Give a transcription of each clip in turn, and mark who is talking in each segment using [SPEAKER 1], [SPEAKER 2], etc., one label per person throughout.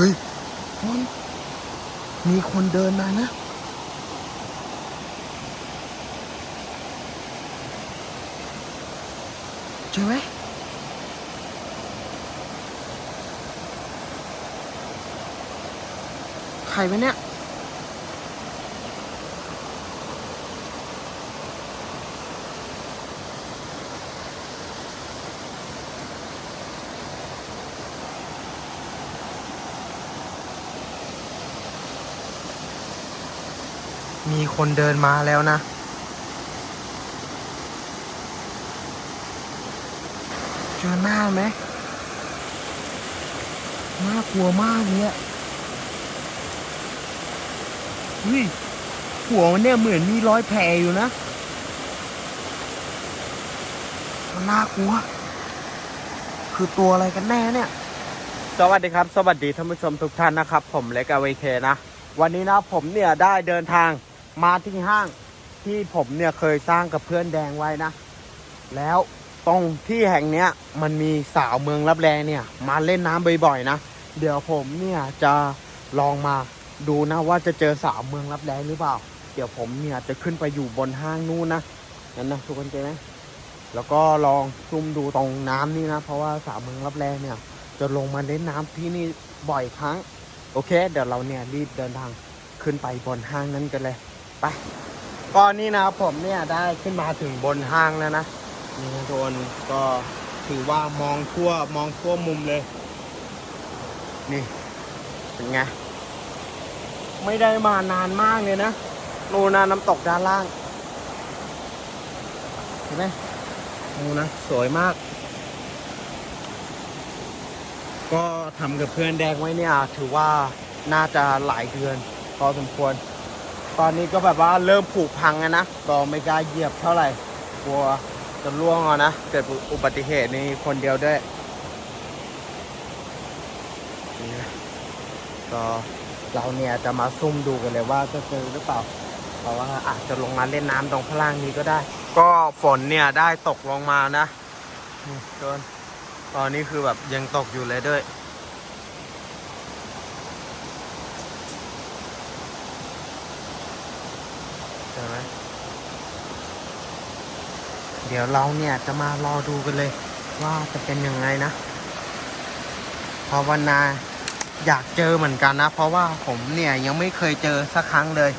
[SPEAKER 1] เฮ้ยมันมีคนเดินมานะเจอไหมใครวะเนี่ย มีคนเดินมาแล้วนะ เจอหน้าไหมน่ากลัวมากเลยอะเฮ้ยหัวมันเนี่ยเหมือนมีรอยแผลอยู่นะมันน่ากลัว คือตัวอะไรกันแน่เนี่ย
[SPEAKER 2] สวัสดีครับ สวัสดีท่านผู้ชมทุกท่านนะครับ ผมเล็กอเวเคนะ วันนี้นะผมเนี่ยได้เดินทาง มาที่ห้างที่ผมเนี่ยเคยสร้างกับเพื่อนแดงไว้นะ แล้วตรงที่แห่งเนี้ยมันมีสาวเมืองรับแลเนี่ย มาเล่นน้ำบ่อยๆนะ เดี๋ยวผมเนี่ยจะลองมาดูนะว่าจะเจอสาวเมืองรับแลหรือเปล่า เดี๋ยวผมเนี่ยจะขึ้นไปอยู่บนห้างนู่นนะนั่นนะทุกคนเจไหมแล้วก็ลองซุ่มดูตรงน้ำนี่นะ เพราะว่าสาวเมืองรับแลเนี่ย จะลงมาเล่นน้ำที่นี่บ่อยครั้ง โอเค เดี๋ยวเราเนี่ยรีบเดินทางขึ้นไปบนห้างนั้นกันเลย ไปก็นี่นะครับผมเนี่ยได้ขึ้นมาถึงบนห้างแล้วนะนี่ทุกคนก็ถือว่ามองทั่วมองทั่วมุมเลย นี่เป็นไงไม่ได้มานานมากเลยนะนูนนะน้ำตกด้านล่าง เห็นไหมนูนะสวยมาก ก็ทำกับเพื่อนแดงไว้เนี่ย ถือว่าน่าจะหลายเดือนพอสมควร ตอนนี้ก็แบบว่าเริ่มผุพังนะ ก็ไม่กล้าเหยียบเท่าไหร่ กลัวจะล่วงเอานะ เกิดอุบัติเหตุในคนเดียวด้วยนี่นะก็เราเนี่ยจะมาซุ่มดูกันเลยว่าจะเจอหรือเปล่า เพราะว่าอาจจะลงมาเล่นน้ำตรงพล่างนี้ก็ได้ ก็ฝนเนี่ยได้ตกลงมานะนี่โดนตอนนี้คือแบบยังตกอยู่เลยด้วย ใช่ไหม เดี๋ยวเราเนี่ยจะมารอดูกันเลย ว่าจะเป็นยังไงนะภาวนาอยากเจอเหมือนกันนะ เพราะว่าผมเนี่ยยังไม่เคยเจอสักครั้งเลย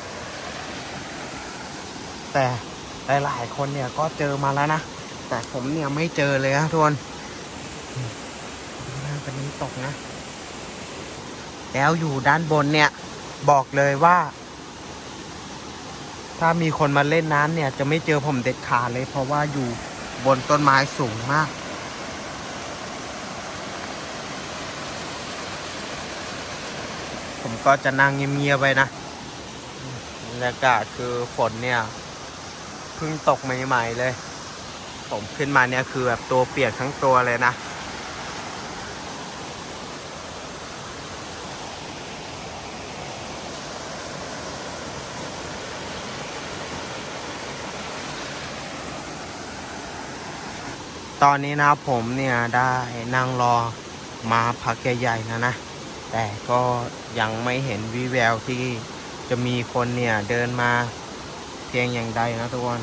[SPEAKER 2] แต่หลายๆคนเนี่ยก็เจอมาแล้วนะ แต่ผมเนี่ยไม่เจอเลยนะทุกคนน่เป็นน้ำตกนะ แล้วอยู่ด้านบนเนี่ย บอกเลยว่า ถ้ามีคนมาเล่นน้ำเนี่ย จะไม่เจอผมเด็ดขาดเลย เพราะว่าอยู่บนต้นไม้สูงมาก ผมก็จะนั่งเงียบๆไปนะบรรยากาศคือฝนเนี่ยเพิ่งตกใหม่ๆเลย ผมขึ้นมาเนี่ยคือแบบตัวเปียกทั้งตัวเลยนะ ตอนนี้นะผมเนี่ยได้นั่งรอมาพักใหญ่ๆนะนะ แต่ก็ยังไม่เห็นวิแววที่จะมีคนเนี่ยเดินมาเพียงอย่างใดนะทุกคน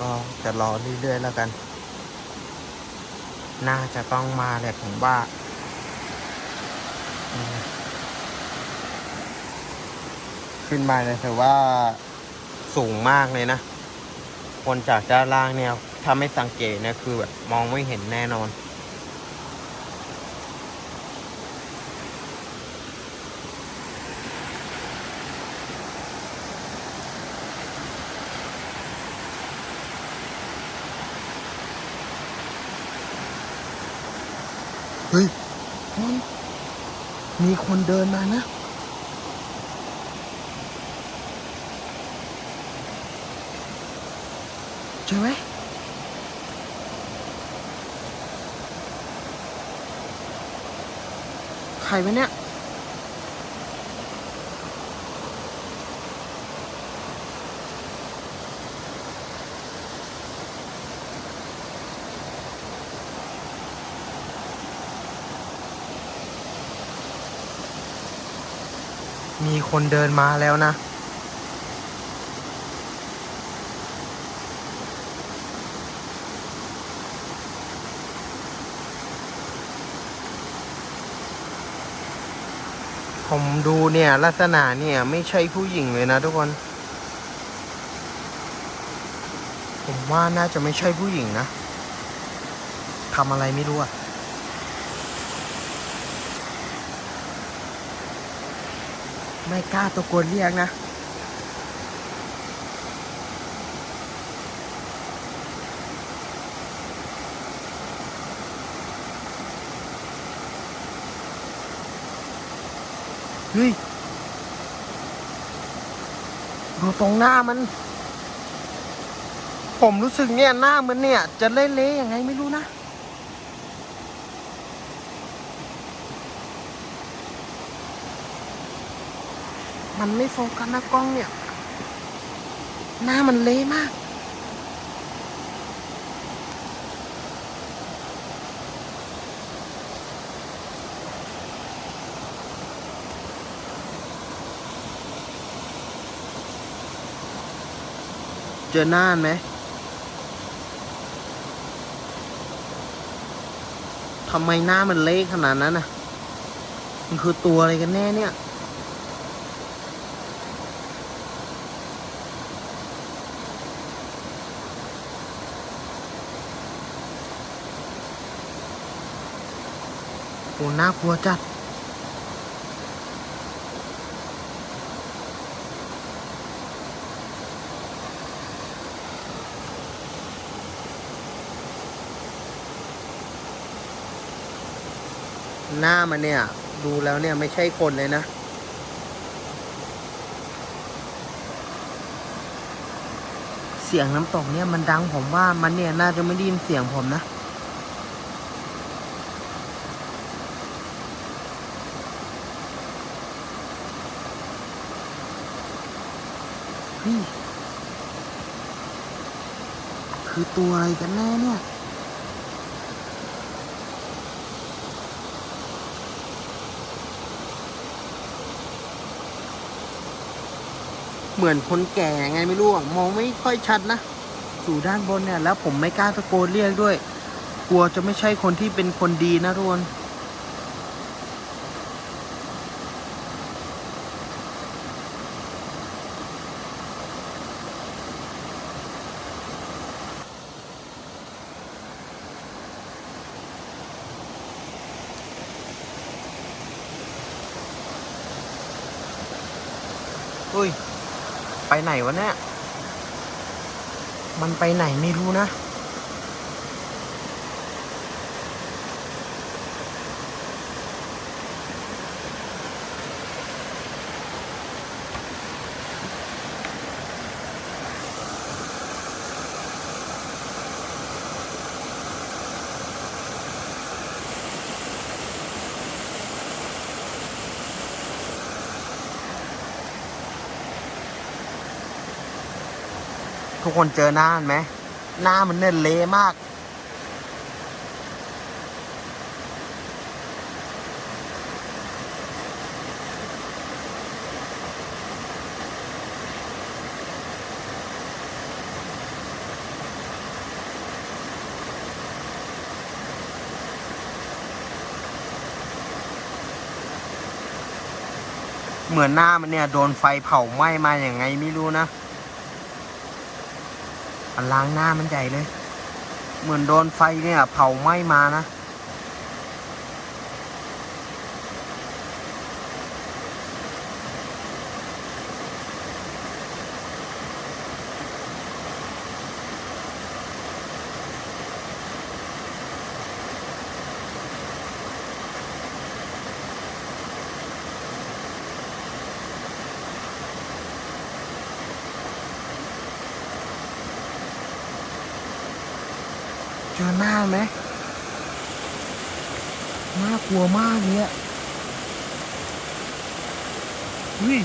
[SPEAKER 2] ก็จะรอเรื่อยๆแล้วกัน น่าจะต้องมาแหละผมว่าขึ้นมาเลยถือว่าสูงมากเลยนะ คนจากด้านล่างเนี่ย ถ้าไม่สังเกตเนี่ยคือแบบมองไม่เห็นแน่นอน
[SPEAKER 1] เฮ้ยมันมีคนเดินมานะเจอไหมใค รวะเนี่ย
[SPEAKER 2] มีคนเดินมาแล้วนะ ผมดูเนี่ย ลักษณะเนี่ยไม่ใช่ผู้หญิงเลยนะทุกคน ผมว่าน่าจะไม่ใช่ผู้หญิงนะทำอะไรไม่รู้อะไม่กล้าตะโกนเรียกนะ เฮ้ยดูตรงหน้ามัน ผมรู้สึกเนี่ยหน้ามันเนี่ย จะเละๆยังไงไม่รู้นะ มันไม่โฟกัสนะกล้องเนี่ย หน้ามันเละมาก เจอหน้านไหมทำไมหน้ามันเละขนาดนั้นน่ะ มันคือตัวอะไรกันแน่เนี่ย โอ้น่ากลัวจัด หน้ามันเนี่ย ดูแล้วเนี่ยไม่ใช่คนเลยนะ เสียงน้ำตกเนี่ยมันดังผมว่ามันเนี่ยน่าจะไม่ได้ยินเสียงผมนะคือตัวอะไรกันแน่เนี่ย เหมือนคนแก่ไงไม่รู้มองไม่ค่อยชัดนะอยู่ด้านบนเนี่ยแล้วผมไม่กล้าตะโกนเรียกด้วย กลัวจะไม่ใช่คนที่เป็นคนดีนะทุกคน อุ้ย ไหนวะเนี่ย มันไปไหนไม่รู้นะ ทุกคนเจอหน้ามันไหมหน้ามันเนี่ยเละมาก เหมือนหน้ามันเนี่ย โดนไฟเผาไหม้มาอย่างไงไม่รู้นะ มันล้างหน้ามันใหญ่เลย เหมือนโดนไฟเนี่ย เผาไหม้มานะาหน้าไหมน่ากลัวมากเนี่ยวิ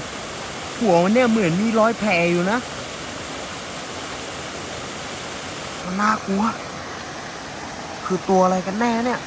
[SPEAKER 2] หัวมันเนี่ยเหมือนมีรอยแผลอยู่นะน่ากลัว คือตัวอะไรกันแน่เนี่ย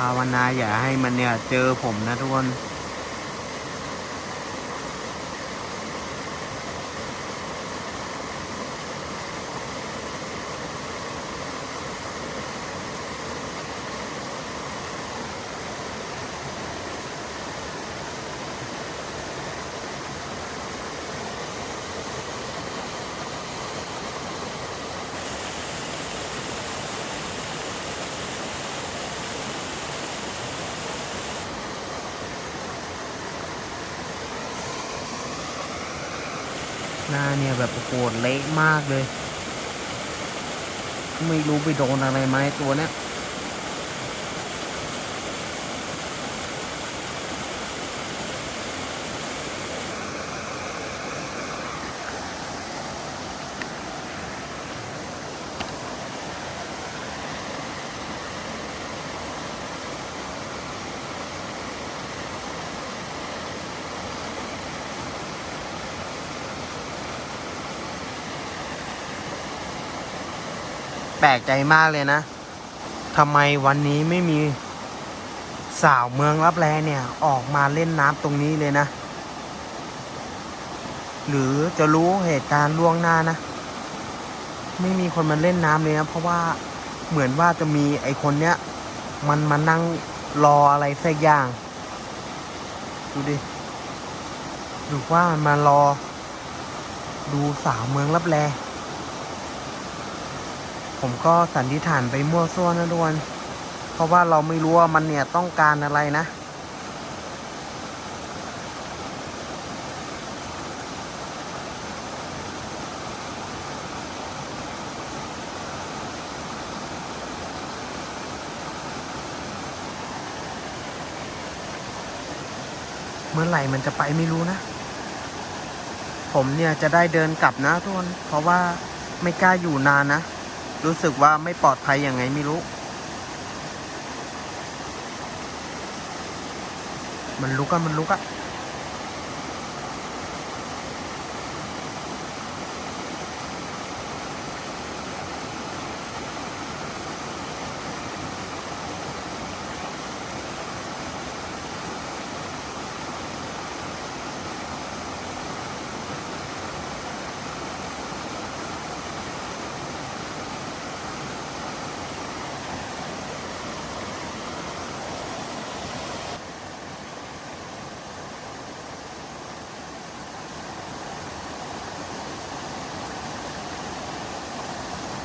[SPEAKER 2] ภาวนาอย่าให้มันเนี่ยเจอผมนะทุกคน หน้าเนี่ยแบบโอ้โหเละมากเลย ไม่รู้ไปโดนอะไรไหมตัวเนี้ย แปลกใจมากเลยนะทำไมวันนี้ไม่มีสาวเมืองรับแลเนี่ย ออกมาเล่นน้ำตรงนี้เลยนะ หรือจะรู้เหตุการณ์ล่วงหน้านะ ไม่มีคนมาเล่นน้ำเลยนะ เพราะว่าเหมือนว่าจะมีไอคนเนี้ย มันมานั่งรออะไรสักอย่าง ดูดิหรือว่ามันมารอ ดูสาวเมืองรับแล ผมก็สันนิษฐานไปมั่วซั่วนะทุกคนเพราะว่าเราไม่รู้ว่ามันเนี่ยต้องการอะไรนะ เมื่อไหร่มันจะไปไม่รู้นะ ผมเนี่ยจะได้เดินกลับนะทุกคนเพราะว่าไม่กล้าอยู่นานนะ รู้สึกว่าไม่ปลอดภัยยังไงไม่รู้ มันลุกอะมันลุกอะ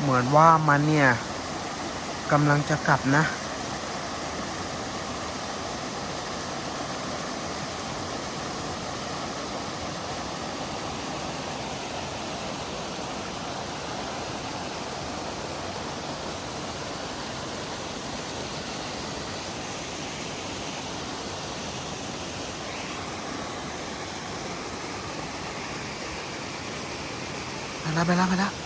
[SPEAKER 2] เหมือนว่ามันเนี่ยกำลังจะกลับนะ ไปแล้วไปแล้วไปแล้ว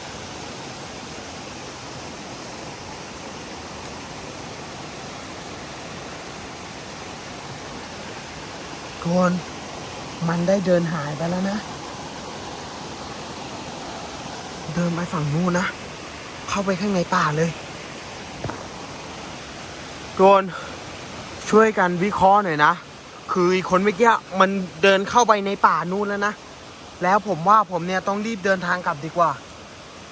[SPEAKER 2] คนมันได้เดินหายไปแล้วนะ เดินไปฝั่งนู้นนะ เข้าไปข้างในป่าเลยทุกคนช่วยกันวิเคราะห์หน่อยนะ คืออ้คนเมื่อกี้มันเดินเข้าไปในป่านู้นแล้วนะ แล้วผมว่าผมเนี่ยต้องรีบเดินทางกลับดีกว่า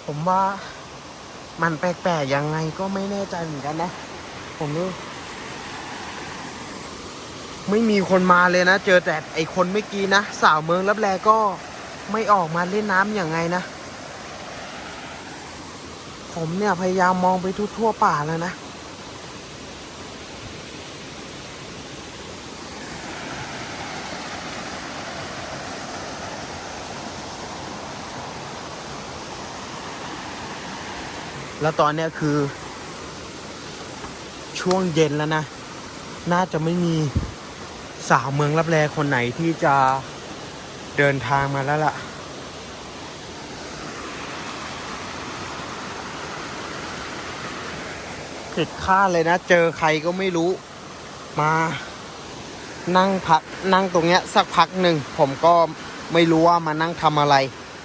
[SPEAKER 2] ผมว่ามันแปลกๆยังไงก็ไม่แน่ใจเหมือนกันนะ ผมรู้ ไม่มีคนมาเลยนะ เจอแต่ไอคนเมื่อกี้นะ สาวเมืองรับแลก็ไม่ออกมาเล่นน้ำอย่างไงนะ ผมเนี่ยพยายามมองไปทั่วๆป่าแล้วนะ แล้วตอนเนี้ยคือ ช่วงเย็นแล้วนะ น่าจะไม่มี สาวเมืองรับแลคนไหนที่จะเดินทางมาแล้วล่ะ ผิดคาดเลยนะ เจอใครก็ไม่รู้มานั่งพักนั่งตรงเนี้ยสักพักหนึ่งผมก็ไม่รู้ว่ามานั่งทำอะไร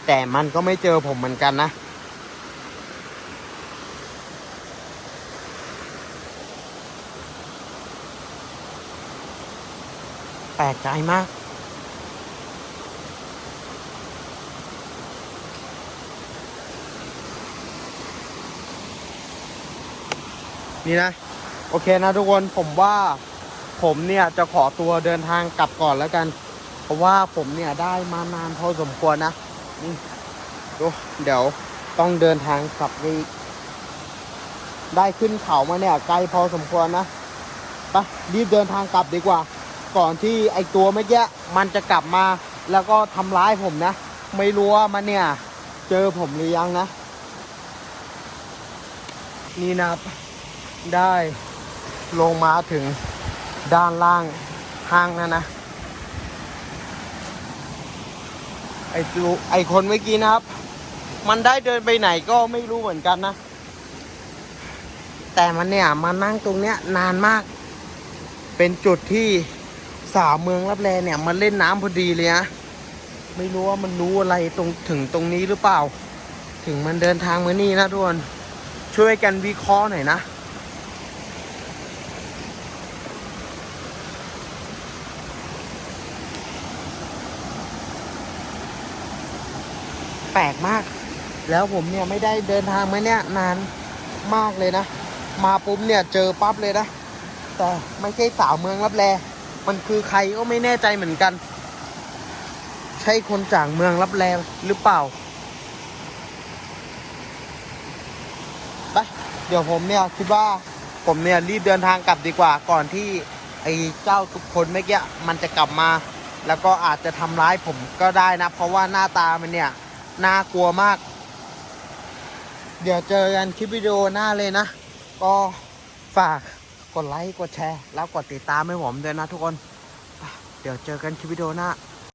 [SPEAKER 2] แต่มันก็ไม่เจอผมเหมือนกันนะ ผ แป ลกใจมาก นี่นะ โอเคนะทุกคนผมว่าผมเนี่ยจะขอตัวเดินทางกลับก่อนแล้วกัน เพราะว่าผมเนี่ยได้มานานพอสมควรนะนี่ดูเดี๋ยวต้องเดินทางกลับไปอีกได้ขึ้นเขามาเนี่ยไกลพอสมควรนะไปรีบเดินทางกลับดีกว่า ก่อนที่ไอตัวเมื่อกี้มันจะกลับมา แล้วก็ทำร้ายผมนะ ไม่รู้ว่ามันเนี่ย เจอผมหรือยังนะ นี่นะครับ ได้ลงมาถึงด้านล่างห้างนะนะ ไอตูไอคนเมื่อกี้นะครับ มันได้เดินไปไหนก็ไม่รู้เหมือนกันนะ แต่มันเนี่ยมานั่งตรงเนี้ยนานมาก เป็นจุดที่ สาวเมืองรับแลเนี่ยมันเล่นน้ำพอดีเลยนะไม่รู้ว่ามันรู้อะไรตรงถึงตรงนี้หรือเปล่า ถึงมันเดินทางมานี่นะทุกคนช่วยกันวิเคราะห์หน่อยนะแปลกมาก แล้วผมเนี่ยไม่ได้เดินทางมาเนี่ยนานมากเลยนะ มาปุ๊บเนี่ยเจอปั๊บเลยนะ แต่ไม่ใช่สาวเมืองรับแล มันคือใครก็ไม่แน่ใจเหมือนกัน ใช่คนจากเมืองรับแลหรือเปล่าไปเดี๋ยวผมเนี่ยคิดว่าผมเนี่ยรีบเดินทางกลับดีกว่าก่อนที่ไอ้เจ้าทุกคนเมื่อกี้มันจะกลับมา แล้วก็อาจจะทำร้ายผมก็ได้นะ เพราะว่าหน้าตามันเนี่ยน่ากลัวมาก เดี๋ยวเจอกันคลิปวิดีโอหน้าเลยนะ ก็ฝาก กดไลค์ กดแชร์ แล้วกดติดตามให้ผมด้วยนะทุกคน เดี๋ยวเจอกันคลิปวิดีโอหน้า